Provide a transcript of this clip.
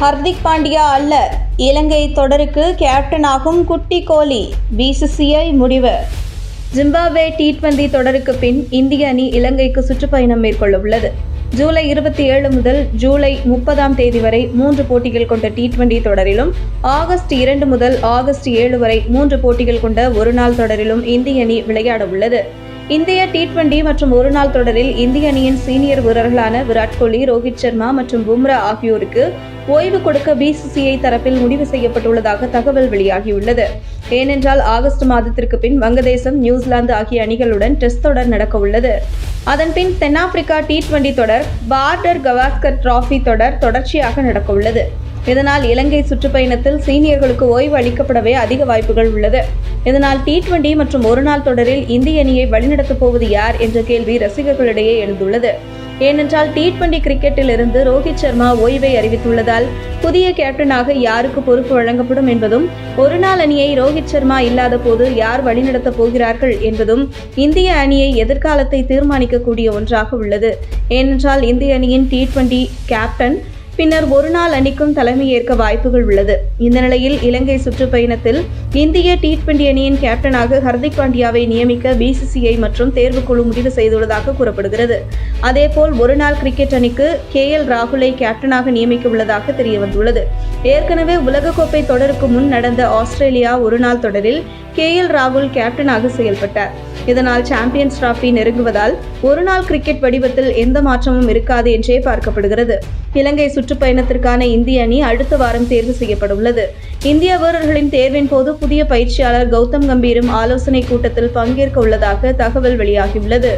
ஹர்திக் பாண்டியா அல்ல. இலங்கை தொடருக்கு கேப்டனாகும் குட்டி கோலி. பிசிசிஐ முடிவு. ஜிம்பாப்வே டி டுவெண்டி தொடருக்கு பின் இந்திய அணி இலங்கைக்கு சுற்றுப்பயணம் மேற்கொள்ள உள்ளது ஜூலை இருபத்தி ஏழு முதல் ஜூலை முப்பதாம் தேதி வரை மூன்று போட்டிகள் கொண்ட டி டுவெண்டி தொடரிலும் ஆகஸ்ட் இரண்டு முதல் ஆகஸ்ட் ஏழு வரை மூன்று போட்டிகள் கொண்ட ஒருநாள் தொடரிலும் இந்திய அணி விளையாட உள்ளது இந்திய டி டுவெண்டி மற்றும் ஒருநாள் தொடரில் இந்திய அணியின் சீனியர் வீரர்களான விராட் கோலி ரோஹித் சர்மா மற்றும் பும்ரா ஆகியோருக்கு ஓய்வு கொடுக்க பிசிசிஐ தரப்பில் முடிவு செய்யப்பட்டுள்ளதாக தகவல் வெளியாகியுள்ளது. ஏனென்றால் ஆகஸ்ட் மாதத்திற்கு பின் வங்கதேசம் நியூசிலாந்து ஆகிய அணிகளுடன் டெஸ்ட் தொடர் நடக்க உள்ளது அதன்பின் தென்னாப்பிரிக்கா டி டுவெண்டி தொடர் பார்டர் கவாஸ்கர் டிராஃபி தொடர் தொடர்ச்சியாக நடக்க உள்ளது இதனால் இலங்கை சுற்றுப்பயணத்தில் சீனியர்களுக்கு ஓய்வு அளிக்கப்படவே அதிக வாய்ப்புகள் உள்ளது. இதனால் டி டுவெண்டி மற்றும் ஒருநாள் தொடரில் இந்திய அணியை வழிநடத்தப் போவது யார் என்ற கேள்வி ரசிகர்களிடையே எழுந்துள்ளது. ஏனென்றால் டி டுவெண்டி கிரிக்கெட்டில் இருந்து ரோஹித் சர்மா ஓய்வை அறிவித்துள்ளதால் புதிய கேப்டனாக யாருக்கு பொறுப்பு வழங்கப்படும் என்பதும் ஒருநாள் அணியை ரோஹித் சர்மா இல்லாத போது யார் வழிநடத்தப் போகிறார்கள் என்பதும் இந்திய அணியை எதிர்காலத்தை தீர்மானிக்கக்கூடிய ஒன்றாக உள்ளது. ஏனென்றால் இந்திய அணியின் டி டுவெண்டி கேப்டன் பின்னர் ஒருநாள் அணிக்கும் தலைமையேற்க வாய்ப்புகள் உள்ளது. இந்த நிலையில் இலங்கை சுற்றுப்பயணத்தில் இந்திய டி டுவெண்டி அணியின் கேப்டனாக ஹர்திக் பாண்டியாவை நியமிக்க பிசிசிஐ மற்றும் தேர்வுக்குழு முடிவு செய்துள்ளதாக கூறப்படுகிறது. அதேபோல் ஒருநாள் கிரிக்கெட் அணிக்கு கே எல் ராகுலை கேப்டனாக நியமிக்க உள்ளதாக தெரியவந்துள்ளது. ஏற்கனவே உலகக்கோப்பை தொடருக்கு முன் நடந்த ஆஸ்திரேலியா ஒருநாள் தொடரில் கே எல் ராகுல் கேப்டனாக செயல்பட்டார். இதனால் சாம்பியன்ஸ் டிராபி நெருங்குவதால் ஒருநாள் கிரிக்கெட் வடிவத்தில் எந்த மாற்றமும் இருக்காது என்றே பார்க்கப்படுகிறது. இலங்கை சுற்றுப்பயணத்திற்கான இந்திய அணி அடுத்த வாரம் தேர்வு செய்யப்பட்டுள்ளது இந்திய வீரர்களின் தேர்வின் போது புதிய பயிற்சியாளர் கௌதம் கம்பீரும் ஆலோசனை கூட்டத்தில் பங்கேற்க உள்ளதாக தகவல் வெளியாகியுள்ளது.